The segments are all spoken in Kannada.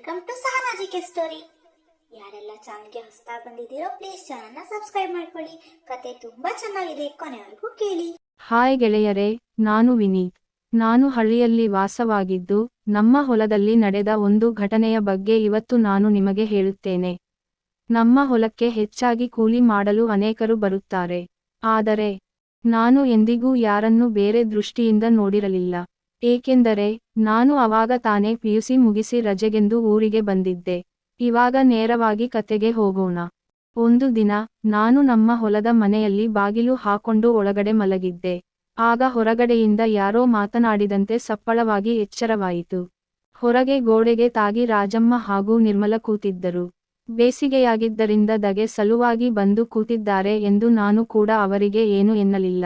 ವೆಲ್ಕಮ್ ಟು ಸಹನಾಜಿಕೆ ಸ್ಟೋರಿ ಯಾರೆಲ್ಲ ಚಾನಲ್ಗೆ ಹೊಸದಾಗಿ ಬಂದಿದ್ದೀರೋ ಪ್ಲೀಸ್ ಚಾನಲ್ನ ಸಬ್ಸ್ಕ್ರೈಬ್ ಮಾಡ್ಕೊಳ್ಳಿ. ಕತೆ ತುಂಬಾ ಚೆನ್ನಾಗಿದೆ, ಕೊನೆವರೆಗೂ ಕೇಳಿ. ಹಾಯ್ ಗೆಳೆಯರೇ, ನಾನು ವಿನೀತ್. ನಾನು ಹಳ್ಳಿಯಲ್ಲಿ ವಾಸವಾಗಿದ್ದು, ನಮ್ಮ ಹೊಲದಲ್ಲಿ ನಡೆದ ಒಂದು ಘಟನೆಯ ಬಗ್ಗೆ ಇವತ್ತು ನಾನು ನಿಮಗೆ ಹೇಳುತ್ತೇನೆ. ನಮ್ಮ ಹೊಲಕ್ಕೆ ಹೆಚ್ಚಾಗಿ ಕೂಲಿ ಮಾಡಲು ಅನೇಕರು ಬರುತ್ತಾರೆ. ಆದರೆ, ನಾನು ಎಂದಿಗೂ ಯಾರನ್ನು ಬೇರೆ ದೃಷ್ಟಿಯಿಂದ ನೋಡಿರಲಿಲ್ಲ. ಏಕೆಂದರೆ ನಾನು ಅವಾಗ ತಾನೇ ಪಿಯುಸಿ ಮುಗಿಸಿ ರಜೆಗೆಂದು ಊರಿಗೆ ಬಂದಿದ್ದೆ. ಇವಾಗ ನೇರವಾಗಿ ಕತೆಗೆ ಹೋಗೋಣ. ಒಂದು ದಿನ ನಾನು ನಮ್ಮ ಹೊಲದ ಮನೆಯಲ್ಲಿ ಬಾಗಿಲು ಹಾಕೊಂಡು ಒಳಗಡೆ ಮಲಗಿದ್ದೆ. ಆಗ ಹೊರಗಡೆಯಿಂದ ಯಾರೋ ಮಾತನಾಡಿದಂತೆ ಸಪ್ಪಳವಾಗಿ ಎಚ್ಚರವಾಯಿತು. ಹೊರಗೆ ಗೋಡೆಗೆ ತಾಗಿ ರಾಜಮ್ಮ ಹಾಗೂ ನಿರ್ಮಲ ಕೂತಿದ್ದರು. ಬೇಸಿಗೆಯಾಗಿದ್ದರಿಂದ ದಗೆ ಸಲುವಾಗಿ ಬಂದು ಕೂತಿದ್ದಾರೆ ಎಂದು ನಾನು ಕೂಡ ಅವರಿಗೆ ಏನು ಎನ್ನಲಿಲ್ಲ.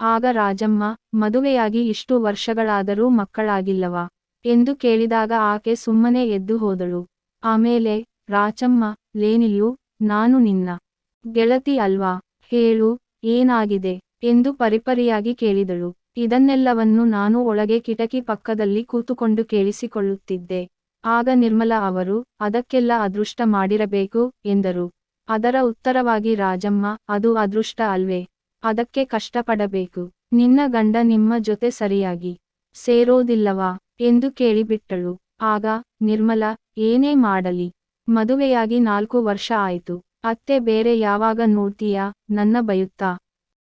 ಆಗ ರಾಜಮ್ಮ, ಮದುವೆಯಾಗಿ ಇಷ್ಟು ವರ್ಷಗಳಾದರೂ ಮಕ್ಕಳಾಗಿಲ್ಲವಾ? ಎಂದು ಕೇಳಿದಾಗ ಆಕೆ ಸುಮ್ಮನೆ ಎದ್ದು ಹೋದಳು. ಆಮೇಲೆ, ರಾಚಮ್ಮ, ಲೇನಿಲ್ಲು, ನಾನು ನಿನ್ನ ಗೆಳತಿ ಅಲ್ವಾ? ಹೇಳು, ಏನಾಗಿದೆ? ಎಂದು ಪರಿಪರಿಯಾಗಿ ಕೇಳಿದಳು. ಇದನ್ನೆಲ್ಲವನ್ನು ನಾನು ಒಳಗೆ ಕಿಟಕಿ ಪಕ್ಕದಲ್ಲಿ ಕೂತುಕೊಂಡು ಕೇಳಿಸಿಕೊಳ್ಳುತ್ತಿದ್ದೆ. ಆಗ ನಿರ್ಮಲ ಅವರು, ಅದಕ್ಕೆಲ್ಲ ಅದೃಷ್ಟ ಮಾಡಿರಬೇಕು ಎಂದರು. ಅದರ ಉತ್ತರವಾಗಿ ರಾಜಮ್ಮ, ಅದು ಅದೃಷ್ಟ ಅಲ್ವೇ? ಅದಕ್ಕೆ ಕಷ್ಟಪಡಬೇಕು. ನಿನ್ನ ಗಂಡ ನಿಮ್ಮ ಜೊತೆ ಸರಿಯಾಗಿ ಸೇರೋದಿಲ್ಲವಾ ಎಂದು ಕೇಳಿಬಿಟ್ಟಳು. ಆಗ ನಿರ್ಮಲ, ಏನೇ ಮಾಡಲಿ. ಮದುವೆಯಾಗಿ ನಾಲ್ಕು ವರ್ಷ ಆಯಿತು. ಅತ್ತೆ ಬೇರೆ ಯಾವಾಗ ನೋಡ್ತೀಯಾ? ನನ್ನ ಬಯುತ್ತಾ?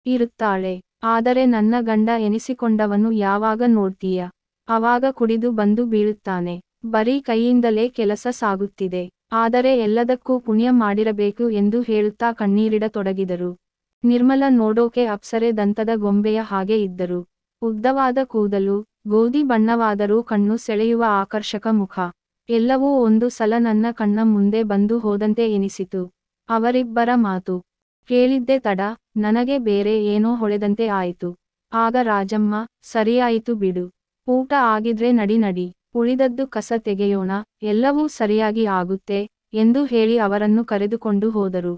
ಇರುತ್ತಾಳೆ. ಆದರೆ ನನ್ನ ಗಂಡ ಎನಿಸಿಕೊಂಡವನು ಯಾವಾಗ ನೋಡ್ತೀಯ? ಅವಾಗ ಕುಡಿದು ಬಂದು ಬೀಳುತ್ತಾನೆ. ಬರೀ ಕೈಯಿಂದಲೇ ಕೆಲಸ ಸಾಗುತ್ತಿದೆ. ಆದರೆ ಎಲ್ಲದಕ್ಕೂ ಪುಣ್ಯ ಮಾಡಿರಬೇಕು ಎಂದು ಹೇಳುತ್ತಾ ಕಣ್ಣೀರಿಡತೊಡಗಿದರು. ನಿರ್ಮಲ ನೋಡೋಕೆ ಅಪ್ಸರೆ ದಂತದ ಗೊಂಬೆಯ ಹಾಗೆ ಇದ್ದರು. ಉದ್ದವಾದ ಕೂದಲು, ಗೋಧಿ ಬಣ್ಣವಾದರೂ ಕಣ್ಣು ಸೆಳೆಯುವ ಆಕರ್ಷಕ ಮುಖ. ಎಲ್ಲವೂ ಒಂದು ಸಲ ನನ್ನ ಕಣ್ಣ ಮುಂದೆ ಬಂದು ಹೋದಂತೆ ಎನಿಸಿತು. ಅವರಿಬ್ಬರ ಮಾತು. ಕೇಳಿದ್ದೆ ತಡ, ನನಗೆ ಬೇರೆ ಏನೋ ಹೊಳೆದಂತೆ ಆಯಿತು. ಆಗ ರಾಜಮ್ಮ, ಸರಿಯಾಯಿತು ಬಿಡು. ಊಟ ಆಗಿದ್ರೆ ನಡಿ ನಡಿ. ಉಳಿದದ್ದು ಕಸ ತೆಗೆಯೋಣ. ಎಲ್ಲವೂ ಸರಿಯಾಗಿ ಆಗುತ್ತೆ ಎಂದು ಹೇಳಿ ಅವರನ್ನು ಕರೆದುಕೊಂಡು ಹೋದರು.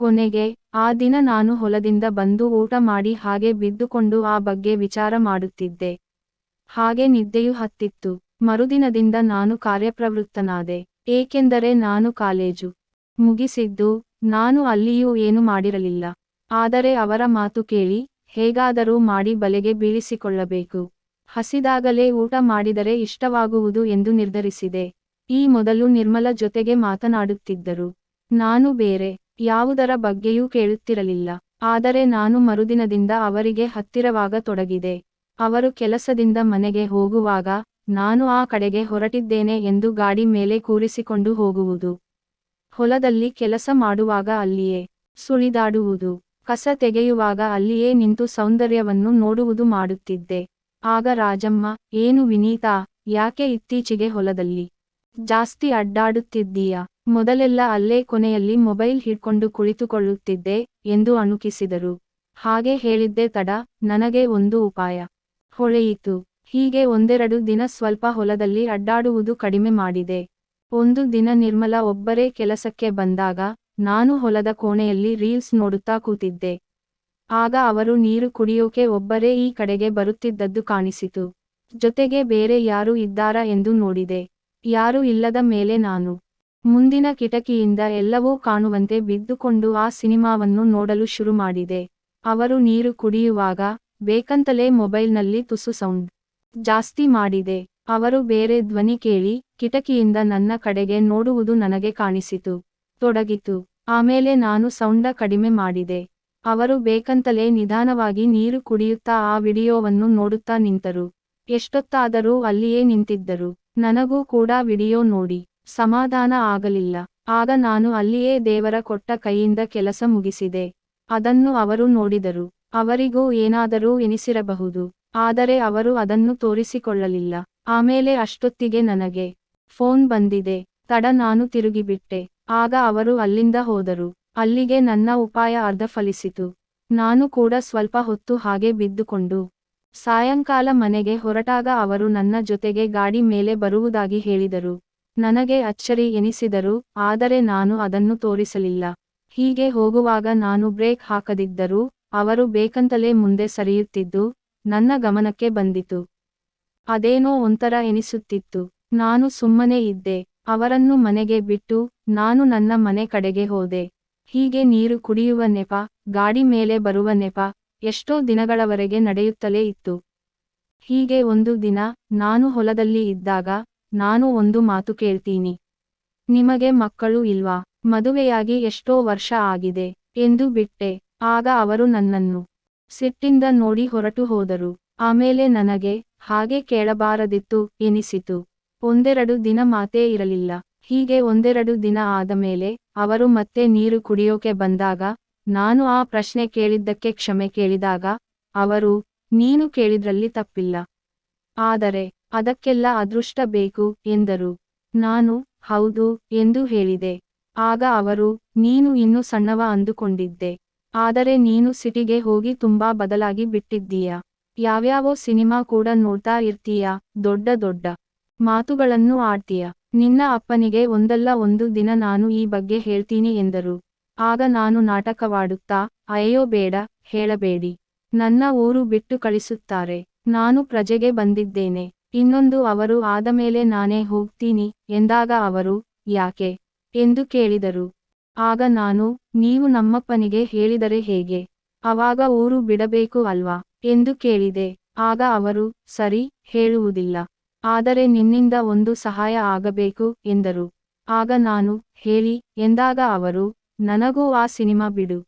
ಕೊನೆಗೆ, ಆ ದಿನ ನಾನು ಹೊಲದಿಂದ ಬಂದು ಊಟ ಮಾಡಿ ಹಾಗೆ ಬಿದ್ದುಕೊಂಡು ಆ ಬಗ್ಗೆ ವಿಚಾರ ಮಾಡುತ್ತಿದ್ದೆ. ಹಾಗೆ ನಿದ್ದೆಯೂ ಹತ್ತಿತ್ತು. ಮರುದಿನದಿಂದ ನಾನು ಕಾರ್ಯಪ್ರವೃತ್ತನಾದೆ. ಏಕೆಂದರೆ ನಾನು ಕಾಲೇಜು ಮುಗಿಸಿದ್ದು, ನಾನು ಅಲ್ಲಿಯೂ ಏನು ಮಾಡಿರಲಿಲ್ಲ. ಆದರೆ ಅವರ ಮಾತು ಕೇಳಿ, ಹೇಗಾದರೂ ಮಾಡಿ ಬಲೆಗೆ ಬೀಳಿಸಿಕೊಳ್ಳಬೇಕು. ಹಸಿದಾಗಲೇ ಊಟ ಮಾಡಿದರೆ ಇಷ್ಟವಾಗುವುದು ಎಂದು ನಿರ್ಧರಿಸಿದೆ. ಈ ಮೊದಲು ನಿರ್ಮಲ ಜೊತೆಗೆ ಮಾತನಾಡುತ್ತಿದ್ದರು. ನಾನು ಬೇರೆ ಯಾವುದರ ಬಗ್ಗೆಯೂ ಕೇಳುತ್ತಿರಲಿಲ್ಲ. ಆದರೆ ನಾನು ಮರುದಿನದಿಂದ ಅವರಿಗೆ ಹತ್ತಿರವಾಗ ತೊಡಗಿದೆ. ಅವರು ಕೆಲಸದಿಂದ ಮನೆಗೆ ಹೋಗುವಾಗ ನಾನು ಆ ಕಡೆಗೆ ಹೊರಟಿದ್ದೇನೆ ಎಂದು ಗಾಡಿ ಮೇಲೆ ಕೂರಿಸಿಕೊಂಡು ಹೋಗುವುದು. ಹೊಲದಲ್ಲಿ ಕೆಲಸ ಮಾಡುವಾಗ ಅಲ್ಲಿಯೇ ಸುಳಿದಾಡುವುದು. ಕಸ ತೆಗೆಯುವಾಗ ಅಲ್ಲಿಯೇ ನಿಂತು ಸೌಂದರ್ಯವನ್ನು ನೋಡುವುದು ಮಾಡುತ್ತಿದ್ದೆ. ಆಗ ರಾಜಮ್ಮ, ಏನು ವಿನೀತಾ, ಯಾಕೆ ಇತ್ತೀಚೆಗೆ ಹೊಲದಲ್ಲಿ ಜಾಸ್ತಿ ಅಡ್ಡಾಡುತ್ತಿದ್ದೀಯಾ? ಮೊದಲೆಲ್ಲ ಅಲ್ಲೇ ಕೊನೆಯಲ್ಲಿ ಮೊಬೈಲ್ ಹಿಡ್ಕೊಂಡು ಕುಳಿತುಕೊಳ್ಳುತ್ತಿದ್ದೆ ಎಂದು ಅಣುಕಿಸಿದರು. ಹಾಗೆ ಹೇಳಿದ್ದೆ, ತಡ, ನನಗೆ ಒಂದು ಉಪಾಯ. ಹೊಳೆಯಿತು. ಹೀಗೆ ಒಂದೆರಡು ದಿನ ಸ್ವಲ್ಪ ಹೊಲದಲ್ಲಿ ಅಡ್ಡಾಡುವುದು ಕಡಿಮೆ ಮಾಡಿದೆ. ಒಂದು ದಿನ ನಿರ್ಮಲ ಒಬ್ಬರೇ ಕೆಲಸಕ್ಕೆ ಬಂದಾಗ ನಾನು ಹೊಲದ ಕೋಣೆಯಲ್ಲಿ ರೀಲ್ಸ್ ನೋಡುತ್ತಾ ಕೂತಿದ್ದೆ. ಆಗ ಅವರು ನೀರು ಕುಡಿಯೋಕೆ ಒಬ್ಬರೇ ಈ ಕಡೆಗೆ ಬರುತ್ತಿದ್ದದ್ದು ಕಾಣಿಸಿತು. ಜೊತೆಗೆ ಬೇರೆ ಯಾರು ಇದ್ದಾರಾ ಎಂದು ನೋಡಿದೆ. ಯಾರು ಇಲ್ಲದ ಮೇಲೆ ನಾನು ಮುಂದಿನ ಕಿಟಕಿಯಿಂದ ಎಲ್ಲವೂ ಕಾಣುವಂತೆ ಬಿದ್ದುಕೊಂಡು ಆ ಸಿನಿಮಾವನ್ನು ನೋಡಲು ಶುರು ಮಾಡಿದೆ. ಅವರು ನೀರು ಕುಡಿಯುವಾಗ ಬೇಕಂತಲೇ ಮೊಬೈಲ್ನಲ್ಲಿ ತುಸು ಸೌಂಡ್ ಜಾಸ್ತಿ ಮಾಡಿದೆ. ಅವರು ಬೇರೆ ಧ್ವನಿ ಕೇಳಿ ಕಿಟಕಿಯಿಂದ ನನ್ನ ಕಡೆಗೆ ನೋಡುವುದು ನನಗೆ ಕಾಣಿಸಿತು, ತೊಡಗಿತು. ಆಮೇಲೆ ನಾನು ಸೌಂಡ ಕಡಿಮೆ ಮಾಡಿದೆ. ಅವರು ಬೇಕಂತಲೇ ನಿಧಾನವಾಗಿ ನೀರು ಕುಡಿಯುತ್ತಾ ಆ ವಿಡಿಯೋವನ್ನು ನೋಡುತ್ತಾ ನಿಂತರು. ಎಷ್ಟೊತ್ತಾದರೂ ಅಲ್ಲಿಯೇ ನಿಂತಿದ್ದರು. ನನಗೂ ಕೂಡ ವಿಡಿಯೋ ನೋಡಿ. ಸಮಾಧಾನ ಆಗಲಿಲ್ಲ. ಆಗ ನಾನು ಅಲ್ಲಿಯೇ ದೇವರ ಕೊಟ್ಟ ಕೈಯಿಂದ ಕೆಲಸ ಮುಗಿಸಿದೆ. ಅದನ್ನು ಅವರು ನೋಡಿದರು. ಅವರಿಗೂ ಏನಾದರೂ ಎನಿಸಿರಬಹುದು. ಆದರೆ ಅವರು ಅದನ್ನು ತೋರಿಸಿಕೊಳ್ಳಲಿಲ್ಲ. ಆಮೇಲೆ ಅಷ್ಟೊತ್ತಿಗೆ ನನಗೆ ಫೋನ್ ಬಂದಿದೆ. ತಡ ನಾನು ತಿರುಗಿಬಿಟ್ಟೆ. ಆಗ ಅವರು ಅಲ್ಲಿಂದ ಹೋದರು. ಅಲ್ಲಿಗೆ ನನ್ನ ಉಪಾಯ ಅರ್ಧ ಫಲಿಸಿತು ನಾನು ಕೂಡ ಸ್ವಲ್ಪ ಹೊತ್ತು ಹಾಗೆ ಬಿದ್ದುಕೊಂಡು ಸಾಯಂಕಾಲ ಮನೆಗೆ ಹೊರಟಾಗ ಅವರು ನನ್ನ ಜೊತೆಗೆ ಗಾಡಿ ಮೇಲೆ ಬರುವುದಾಗಿ ಹೇಳಿದರು. ನನಗೆ ಅಚ್ಚರಿ ಎನಿಸಿದರು, ಆದರೆ ನಾನು ಅದನ್ನು ತೋರಿಸಲಿಲ್ಲ. ಹೀಗೆ ಹೋಗುವಾಗ ನಾನು ಬ್ರೇಕ್ ಹಾಕದಿದ್ದರೂ, ಅವರು ಬೇಕಂತಲೇ ಮುಂದೆ ಸರಿಯುತ್ತಿದ್ದು, ನನ್ನ ಗಮನಕ್ಕೆ ಬಂದಿತು. ಅದೇನೋ ಒಂಥರ ಎನಿಸುತ್ತಿತ್ತು. ನಾನು ಸುಮ್ಮನೆ ಇದ್ದೆ. ಅವರನ್ನು ಮನೆಗೆ ಬಿಟ್ಟು, ನಾನು ನನ್ನ ಮನೆ ಕಡೆಗೆ ಹೋದೆ. ಹೀಗೆ ನೀರು ಕುಡಿಯುವ ನೆಪ, ಗಾಡಿ ಮೇಲೆ ಬರುವ ನೆಪ, ಎಷ್ಟೋ ದಿನಗಳವರೆಗೆ ನಡೆಯುತ್ತಲೇ ಇತ್ತು. ಹೀಗೆ ಒಂದು ದಿನ, ನಾನು ಹೊಲದಲ್ಲಿ ಇದ್ದಾಗ ನಾನು ಒಂದು ಮಾತು ಕೇಳ್ತೀನಿ. ನಿಮಗೆ ಮಕ್ಕಳು ಇಲ್ವಾ? ಮದುವೆಯಾಗಿ ಎಷ್ಟೋ ವರ್ಷ ಆಗಿದೆ ಎಂದು ಬಿಟ್ಟೆ. ಆಗ ಅವರು ನನ್ನನ್ನು ಸಿಟ್ಟಿಂದ ನೋಡಿ ಹೊರಟು ಹೋದರು. ಆಮೇಲೆ ನನಗೆ ಹಾಗೆ ಕೇಳಬಾರದಿತ್ತು ಎನಿಸಿತು. ಒಂದೆರಡು ದಿನ ಮಾತೇ ಇರಲಿಲ್ಲ. ಹೀಗೆ ಒಂದೆರಡು ದಿನ ಆದಮೇಲೆ ಅವರು ಮತ್ತೆ ನೀರು ಕುಡಿಯೋಕೆ ಬಂದಾಗ ನಾನು ಆ ಪ್ರಶ್ನೆ ಕೇಳಿದ್ದಕ್ಕೆ ಕ್ಷಮೆ ಕೇಳಿದಾಗ ಅವರು, ನೀನು ಕೇಳಿದ್ರಲ್ಲಿ ತಪ್ಪಿಲ್ಲ. ಆದರೆ ಅದಕ್ಕೆಲ್ಲ ಅದೃಷ್ಟ ಬೇಕು, ಎಂದರು. ನಾನು, ಹೌದು, ಎಂದು ಹೇಳಿದೆ. ಆಗ ಅವರು, ನೀನು ಇನ್ನು ಸಣ್ಣವ ಅಂದುಕೊಂಡಿದ್ದೆ. ಆದರೆ ನೀನು ಸಿಟಿಗೆ ಹೋಗಿ ತುಂಬಾ ಬದಲಾಗಿ ಬಿಟ್ಟಿದ್ದೀಯ? ಯಾವ್ಯಾವೋ ಸಿನಿಮಾ ಕೂಡ ನೋಡ್ತಾ ಇರ್ತೀಯ? ದೊಡ್ಡ ದೊಡ್ಡ ಮಾತುಗಳನ್ನು ಆಡ್ತೀಯ? ನಿನ್ನ ಅಪ್ಪನಿಗೆ ಒಂದಲ್ಲ ಒಂದು ದಿನ ನಾನು ಈ ಬಗ್ಗೆ ಹೇಳ್ತೀನಿ, ಎಂದರು. ಆಗ ನಾನು ನಾಟಕವಾಡುತ್ತಾ, ಅಯ್ಯೋ ಬೇಡ, ಹೇಳಬೇಡಿ. ನನ್ನ ಊರು ಬಿಟ್ಟು ಕಳಿಸುತ್ತಾರೆ. ನಾನು ಪ್ರಜೆಗೆ ಬಂದಿದ್ದೇನೆ. ಇನ್ನೊಂದು ಅವರು ಆದಮೇಲೆ ನಾನೇ ಹೋಗ್ತೀನಿ, ಎಂದಾಗ ಅವರು, ಯಾಕೆ ಎಂದು ಕೇಳಿದರು. ಆಗ ನಾನು, ನೀವು ನಮ್ಮಪ್ಪನಿಗೆ ಹೇಳಿದರೆ ಹೇಗೆ? ಅವಾಗ ಊರು ಬಿಡಬೇಕು ಅಲ್ವಾ ಎಂದು ಕೇಳಿದೆ. ಆಗ ಅವರು, ಸರಿ, ಹೇಳುವುದಿಲ್ಲ. ಆದರೆ ನಿನ್ನಿಂದ ಒಂದು ಸಹಾಯ ಆಗಬೇಕು ಎಂದರು. ಆಗ ನಾನು, ಹೇಳಿ ಎಂದಾಗ ಅವರು, ನನಗೂ ಆ ಸಿನಿಮಾ ಬಿಡು.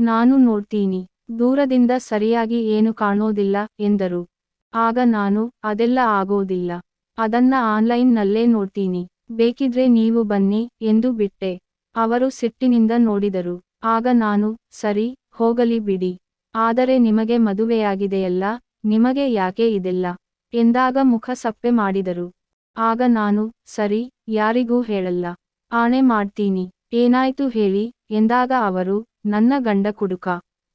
ನಾನು ನೋಡ್ತೀನಿ. ದೂರದಿಂದ ಸರಿಯಾಗಿ ಏನು ಕಾಣೋದಿಲ್ಲ ಎಂದರು. ಆಗ ನಾನು ಅದೆಲ್ಲ ಆಗೋದಿಲ್ಲ. ಅದನ್ನ ಆನ್ಲೈನ್ನಲ್ಲೇ ನೋಡ್ತೀನಿ. ಬೇಕಿದ್ರೆ ನೀವು ಬನ್ನಿ ಎಂದು ಬಿಟ್ಟೆ. ಅವರು ಸಿಟ್ಟಿನಿಂದ ನೋಡಿದರು. ಆಗ ನಾನು, ಸರಿ, ಹೋಗಲಿ ಬಿಡಿ. ಆದರೆ ನಿಮಗೆ ಮದುವೆಯಾಗಿದೆಯಲ್ಲ, ನಿಮಗೆ ಯಾಕೆ ಇದೆಲ್ಲ? ಎಂದಾಗ ಮುಖ ಸಪ್ಪೆ ಮಾಡಿದರು. ಆಗ ನಾನು, ಸರಿ, ಯಾರಿಗೂ ಹೇಳಲ್ಲ. ಆಣೆ ಮಾಡ್ತೀನಿ. ಏನಾಯ್ತು ಹೇಳಿ, ಎಂದಾಗ ಅವರು, ನನ್ನ ಗಂಡ ಕುಡುಕ.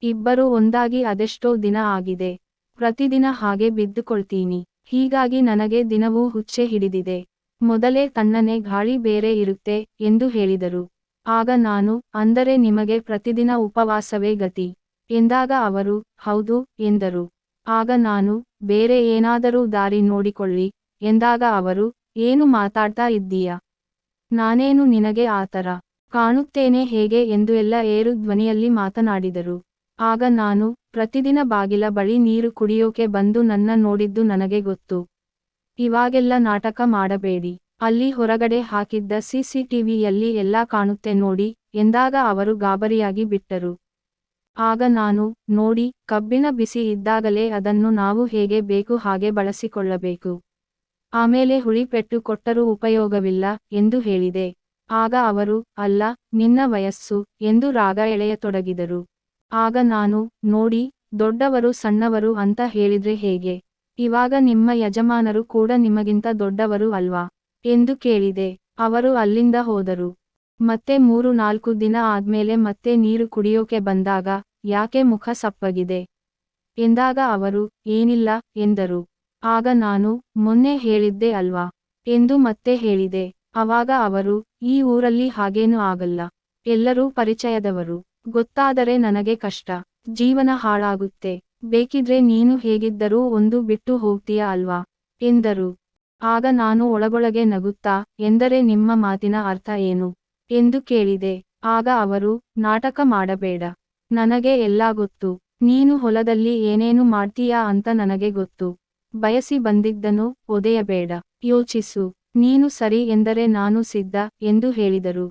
ಇಬ್ಬರು ಒಂದಾಗಿ ಅದೆಷ್ಟೋ ದಿನ ಆಗಿದೆ. ಪ್ರತಿದಿನ ಹಾಗೆ ಬಿದ್ದುಕೊಳ್ತೀನಿ. ಹೀಗಾಗಿ ನನಗೆ ದಿನವೂ ಹುಚ್ಚೆ ಹಿಡಿದಿದೆ. ಮೊದಲೇ ತಣ್ಣನೆ ಗಾಳಿ ಬೇರೆ ಇರುತ್ತೆ ಎಂದು ಹೇಳಿದರು. ಆಗ ನಾನು, ಅಂದರೆ ನಿಮಗೆ ಪ್ರತಿದಿನ ಉಪವಾಸವೇ ಗತಿ. ಎಂದಾಗ ಅವರು, ಹೌದು, ಎಂದರು. ಆಗ ನಾನು, ಬೇರೆ ಏನಾದರೂ ದಾರಿ ನೋಡಿಕೊಳ್ಳಿ. ಎಂದಾಗ ಅವರು, ಏನು ಮಾತಾಡ್ತಾ ಇದ್ದೀಯ? ನಾನೇನು ನಿನಗೆ ಆತರ? ಕಾಣುತ್ತೇನೆ ಹೇಗೆ ಎಂದು ಎಲ್ಲ ಏರು ಧ್ವನಿಯಲ್ಲಿ ಮಾತನಾಡಿದರು. ಆಗ ನಾನು ಪ್ರತಿದಿನ ಬಾಗಿಲ ಬಳಿ ನೀರು ಕುಡಿಯೋಕೆ ಬಂದು ನನ್ನ ನೋಡಿದ್ದು ನನಗೆ ಗೊತ್ತು. ಇವಾಗೆಲ್ಲ ನಾಟಕ ಮಾಡಬೇಡಿ. ಅಲ್ಲಿ ಹೊರಗಡೆ ಹಾಕಿದ್ದ ಸಿಸಿಟಿವಿಯಲ್ಲಿ ಎಲ್ಲ ಕಾಣುತ್ತೆ ನೋಡಿ, ಎಂದಾಗ ಅವರು ಗಾಬರಿಯಾಗಿ ಬಿಟ್ಟರು. ಆಗ ನಾನು, ನೋಡಿ, ಕಬ್ಬಿನ ಬಿಸಿ ಇದ್ದಾಗಲೇ ಅದನ್ನು ನಾವು ಹೇಗೆ ಬೇಕು ಹಾಗೆ ಬಳಸಿಕೊಳ್ಳಬೇಕು. ಆಮೇಲೆ ಹುಳಿ ಪೆಟ್ಟು ಕೊಟ್ಟರೂ ಉಪಯೋಗವಿಲ್ಲ ಎಂದು ಹೇಳಿದೆ. ಆಗ ಅವರು, ಅಲ್ಲ, ನಿನ್ನ ವಯಸ್ಸು ಎಂದು ರಾಗ ಎಳೆಯತೊಡಗಿದರು. ಆಗ ನಾನು, ನೋಡಿ, ದೊಡ್ಡವರು ಸಣ್ಣವರು ಅಂತ ಹೇಳಿದ್ರೆ ಹೇಗೆ? ಇವಾಗ ನಿಮ್ಮ ಯಜಮಾನರು ಕೂಡ ನಿಮಗಿಂತ ದೊಡ್ಡವರು ಅಲ್ವಾ? ಎಂದು ಕೇಳಿದೆ. ಅವರು ಅಲ್ಲಿಂದ ಹೋದರು. ಮತ್ತೆ ಮೂರು ನಾಲ್ಕು ದಿನ ಆದ್ಮೇಲೆ ಮತ್ತೆ ನೀರು ಕುಡಿಯೋಕೆ ಬಂದಾಗ, ಯಾಕೆ ಮುಖ ಸಪ್ಪಗಿದೆ? ಎಂದಾಗ ಅವರು, ಏನಿಲ್ಲ, ಎಂದರು. ಆಗ ನಾನು, ಮೊನ್ನೆ ಹೇಳಿದ್ದೆ ಅಲ್ವಾ? ಎಂದು ಮತ್ತೆ ಹೇಳಿದೆ. ಅವಾಗ ಅವರು, ಈ ಊರಲ್ಲಿ ಹಾಗೇನು ಆಗಲ್ಲ. ಎಲ್ಲರೂ ಪರಿಚಯದವರು. ಗೊತ್ತಾದರೆ ನನಗೆ ಕಷ್ಟ, ಜೀವನ ಹಾಳಾಗುತ್ತೆ, ಬೇಕಿದ್ರೆ ನೀನು ಹೇಗಿದ್ದರೂ ಒಂದು ಬಿಟ್ಟು ಹೋಗ್ತೀಯ ಅಲ್ವಾ? ಎಂದರು. ಆಗ ನಾನು ಒಳಗೊಳಗೆ ನಗುತ್ತಾ, ಎಂದರೆ ನಿಮ್ಮ ಮಾತಿನ ಅರ್ಥ ಏನು? ಎಂದು ಕೇಳಿದೆ. ಆಗ ಅವರು, ನಾಟಕ ಮಾಡಬೇಡ. ನನಗೆ ಎಲ್ಲ ಗೊತ್ತು. ನೀನು ಹೊಲದಲ್ಲಿ ಏನೇನು ಮಾಡ್ತೀಯಾ ಅಂತ ನನಗೆ ಗೊತ್ತು. ಬಯಸಿ ಬಂದಿದ್ದನು ಒದೆಯಬೇಡ. ಯೋಚಿಸು. ನೀನು ಸರಿ ಎಂದರೆ ನಾನು ಸಿದ್ಧ ಎಂದು ಹೇಳಿದರು.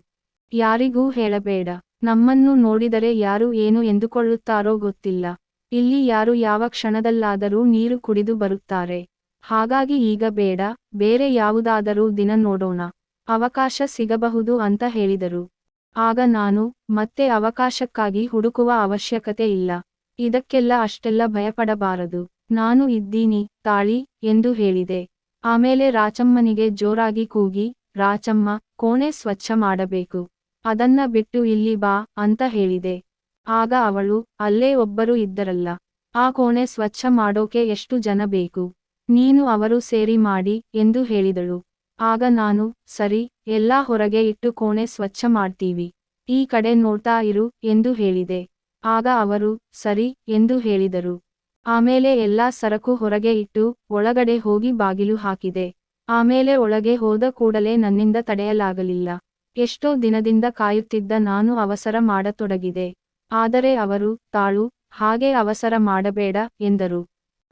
ಯಾರಿಗೂ ಹೇಳಬೇಡ. ನಮ್ಮನ್ನು ನೋಡಿದರೆ ಯಾರು ಏನು ಎಂದುಕೊಳ್ಳುತ್ತಾರೋ ಗೊತ್ತಿಲ್ಲ. ಇಲ್ಲಿ ಯಾರು ಯಾವ ಕ್ಷಣದಲ್ಲಾದರೂ ನೀರು ಕುಡಿದು ಬರುತ್ತಾರೆ. ಹಾಗಾಗಿ ಈಗ ಬೇಡ, ಬೇರೆ ಯಾವುದಾದರೂ ದಿನ ನೋಡೋಣ. ಅವಕಾಶ ಸಿಗಬಹುದು ಅಂತ ಹೇಳಿದರು. ಆಗ ನಾನು, ಮತ್ತೆ ಅವಕಾಶಕ್ಕಾಗಿ ಹುಡುಕುವ ಅವಶ್ಯಕತೆ ಇಲ್ಲ. ಇದಕ್ಕೆಲ್ಲ ಅಷ್ಟೆಲ್ಲ ಭಯಪಡಬಾರದು. ನಾನು ಇದ್ದೀನಿ, ತಾಳಿ, ಎಂದು ಹೇಳಿದೆ. ಆಮೇಲೆ ರಾಚಮ್ಮನಿಗೆ ಜೋರಾಗಿ ಕೂಗಿ, ರಾಚಮ್ಮ, ಕೋಣೆ ಸ್ವಚ್ಛ ಮಾಡಬೇಕು. ಅದನ್ನ ಬಿಟ್ಟು ಇಲ್ಲಿ ಬಾ ಅಂತ ಹೇಳಿದೆ. ಆಗ ಅವಳು, ಅಲ್ಲೇ ಒಬ್ಬರು ಇದ್ದರಲ್ಲ. ಆ ಕೋಣೆ ಸ್ವಚ್ಛ ಮಾಡೋಕೆ ಎಷ್ಟು ಜನ ಬೇಕು? ನೀನು ಅವರು ಸೇರಿ ಮಾಡಿ ಎಂದು ಹೇಳಿದಳು. ಆಗ ನಾನು, ಸರಿ, ಎಲ್ಲಾ ಹೊರಗೆ ಇಟ್ಟು ಕೋಣೆ ಸ್ವಚ್ಛ ಮಾಡ್ತೀವಿ. ಈ ಕಡೆ ನೋಡ್ತಾ ಇರು ಎಂದು ಹೇಳಿದೆ. ಆಗ ಅವರು, ಸರಿ ಎಂದು ಹೇಳಿದರು. ಆಮೇಲೆ ಎಲ್ಲಾ ಸರಕು ಹೊರಗೆ ಇಟ್ಟು ಒಳಗಡೆ ಹೋಗಿ ಬಾಗಿಲು ಹಾಕಿದೆ. ಆಮೇಲೆ ಒಳಗೆ ಹೋದ ಕೂಡಲೇ ನನ್ನಿಂದ ತಡೆಯಲಾಗಲಿಲ್ಲ. ಎಷ್ಟೋ ದಿನದಿಂದ ಕಾಯುತ್ತಿದ್ದ ನಾನು ಅವಸರ ಮಾಡತೊಡಗಿದೆ. ಆದರೆ ಅವರು, ತಾಳು, ಹಾಗೆ ಅವಸರ ಮಾಡಬೇಡ, ಎಂದರು.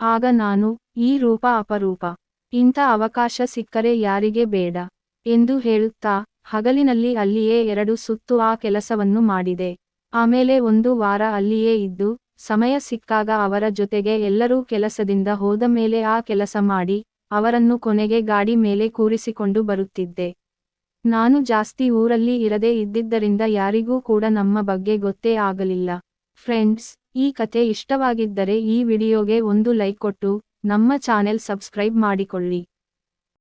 ಆಗ ನಾನು, ಈ ರೂಪ ಅಪರೂಪ. ಇಂಥ ಅವಕಾಶ ಸಿಕ್ಕರೆ ಯಾರಿಗೆ ಬೇಡ, ಎಂದು ಹೇಳುತ್ತಾ, ಹಗಲಿನಲ್ಲಿ ಅಲ್ಲಿಯೇ ಎರಡು ಸುತ್ತು ಆ ಕೆಲಸವನ್ನು ಮಾಡಿದೆ. ಆಮೇಲೆ ಒಂದು ವಾರ ಅಲ್ಲಿಯೇ ಇದ್ದು, ಸಮಯ ಸಿಕ್ಕಾಗ ಅವರ ಜೊತೆಗೆ ಎಲ್ಲರೂ ಕೆಲಸದಿಂದ ಹೋದ ಮೇಲೆ ಆ ಕೆಲಸ ಮಾಡಿ, ಅವರನ್ನು ಕೊನೆಗೆ ಗಾಡಿ ಮೇಲೆ ಕೂರಿಸಿಕೊಂಡು ಬರುತ್ತಿದ್ದೆ. ನಾನು ಜಾಸ್ತಿ ಊರಲ್ಲಿ ಇರದೇ ಇದ್ದಿದ್ದರಿಂದ ಯಾರಿಗೂ ಕೂಡ ನಮ್ಮ ಬಗ್ಗೆ ಗೊತ್ತೇ ಆಗಲಿಲ್ಲ. ಫ್ರೆಂಡ್ಸ್ ಈ ಕತೆ ಇಷ್ಟವಾಗಿದ್ದರೆ ಈ ವಿಡಿಯೋಗೆ ಒಂದು ಲೈಕ್ ಕೊಟ್ಟು ನಮ್ಮ ಚಾನೆಲ್ ಸಬ್ಸ್ಕ್ರೈಬ್ ಮಾಡಿಕೊಳ್ಳಿ.